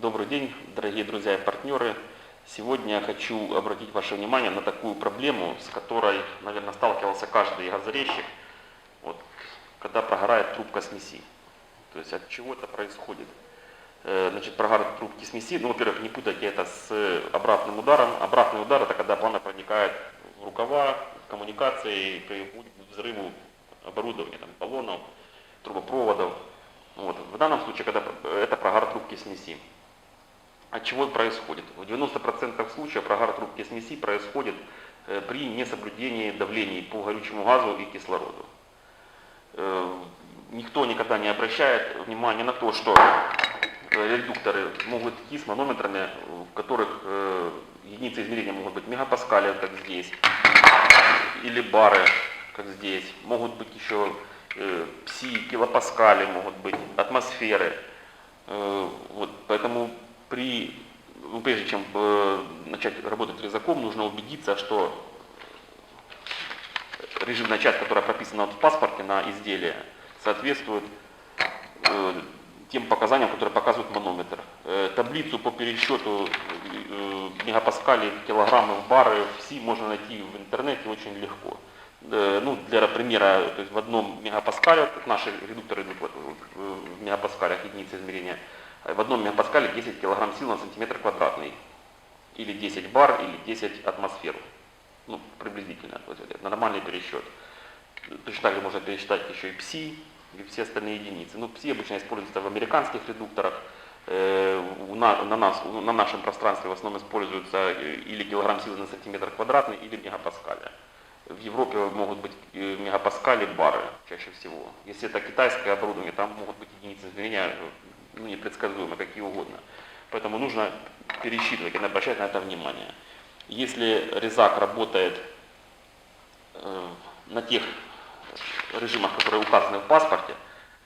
Добрый день, дорогие друзья и партнеры. Сегодня я хочу обратить ваше внимание на такую проблему, с которой, наверное, сталкивался каждый газорезчик, вот, когда прогорает трубка смеси. То есть от чего это происходит? Э, Значит, прогар трубки смеси, ну, во-первых, не путайте это с обратным ударом. Обратный удар это когда пламя проникает в рукава, в коммуникации, приводит к взрыву оборудования, там, баллонов, трубопроводов. Вот. В данном случае, когда это прогар трубки смеси. От чего это происходит? В 90% случаев прогар трубки смеси происходит э, при несоблюдении давлений по горючему газу и кислороду. Э, Никто никогда не обращает внимания на то, что э, редукторы могут идти с манометрами, в которых единицы измерения могут быть мегапаскали, как здесь, или бары, как здесь. Могут быть еще пси, килопаскали, могут быть атмосферы. Вот, поэтому при, ну, прежде чем э, начать работать резаком, нужно убедиться, что режимная часть, которая прописана в паспорте на изделие, соответствует э, тем показаниям, которые показывает манометр. Э, таблицу по пересчету э, мегапаскалей, килограммы в бары, все можно найти в интернете очень легко. Э, ну, для примера, то есть в одном мегапаскале, наши редукторы идут в, в- в мегапаскалях единицы измерения, в одном мегапаскале 10 килограмм сил на сантиметр квадратный. Или 10 бар, или 10 атмосфер. Ну, приблизительно. есть это нормальный пересчет. Точно так же можно пересчитать еще и пси, и все остальные единицы. Ну, пси обычно используются в американских редукторах. Э, на, на, нас, на нашем пространстве в основном используются э, или килограмм силы на сантиметр квадратный, или мегапаскали. В Европе могут быть э, мегапаскали, бары чаще всего. Если это китайское оборудование, там могут быть единицы измерения э, ну, непредсказуемые, какие угодно. Поэтому нужно пересчитывать и обращать на это внимание. Если резак работает э, на тех режимах, которые указаны в паспорте,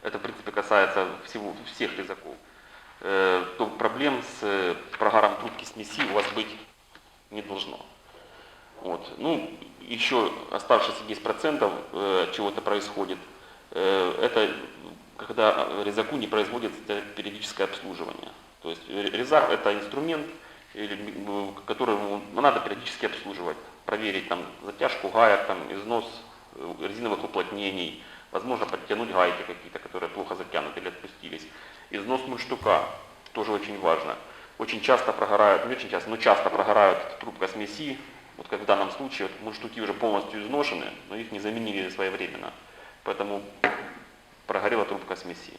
это в принципе касается всего, всех резаков, э, то проблем с э, прогаром трубки смеси у вас быть не должно. Вот. Ну, еще оставшиеся 10% э, чего это происходит, э, это когда резаку не производится периодическое обслуживание. То есть ре- резак это инструмент, м, который ну, надо периодически обслуживать, проверить там затяжку гаек, там, износ э, резиновых уплотнений, возможно подтянуть гайки какие-то, которые плохо затянуты или отпустились. Износ мундштука тоже очень важно. Очень часто прогорают, не очень часто, но часто прогорают трубка смеси, вот как в данном случае, вот мундштуки уже полностью изношены, но их не заменили своевременно. Поэтому прогорела трубка смеси.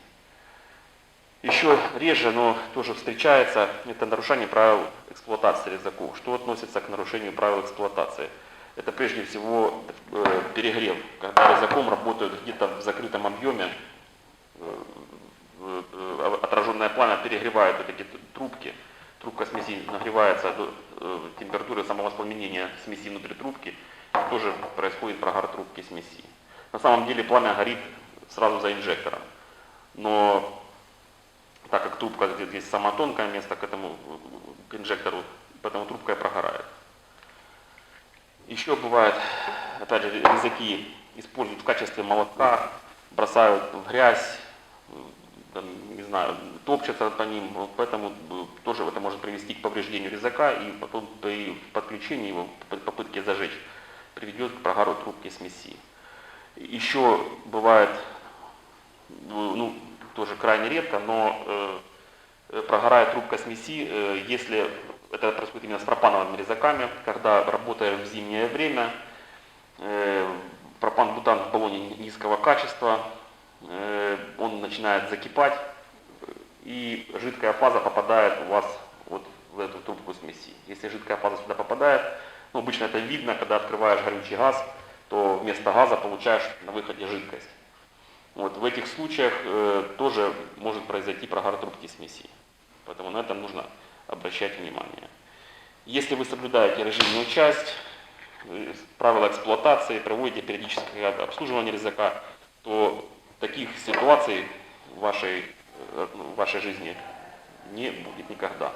Еще реже, но тоже встречается, это нарушение правил эксплуатации резаков. Что относится к нарушению правил эксплуатации? Это прежде всего э, перегрев, когда резаком работают где-то в закрытом объеме, э, э, отраженное пламя перегревает вот эти трубки, трубка смеси нагревается до э, температуры самовоспламенения смеси внутри трубки, тоже происходит прогар трубки смеси. На самом деле пламя горит сразу за инжектором, но так как трубка здесь самое тонкое место к этому к инжектору, поэтому трубка и прогорает. Еще бывает, опять же, резаки используют в качестве молотка, бросают в грязь, там, не знаю, топчатся по ним, поэтому тоже это может привести к повреждению резака и потом при подключении его, попытке зажечь, приведет к прогару трубки смеси. Еще бывает, ну, ну, тоже крайне редко, но э, прогорает трубка смеси, э, если это происходит именно с пропановыми резаками, когда работая в зимнее время, э, пропан-бутан в баллоне низкого качества, э, он начинает закипать, э, и жидкая фаза попадает у вас вот в эту трубку смеси. Если жидкая фаза сюда попадает, ну, обычно это видно, когда открываешь горючий газ, то вместо газа получаешь на выходе жидкость. Вот, в этих случаях э, тоже может произойти прогар трубки смеси. Поэтому на это нужно обращать внимание. Если вы соблюдаете режимную часть, э, правила эксплуатации, проводите периодическое обслуживание резака, то таких ситуаций в вашей, э, в вашей жизни не будет никогда.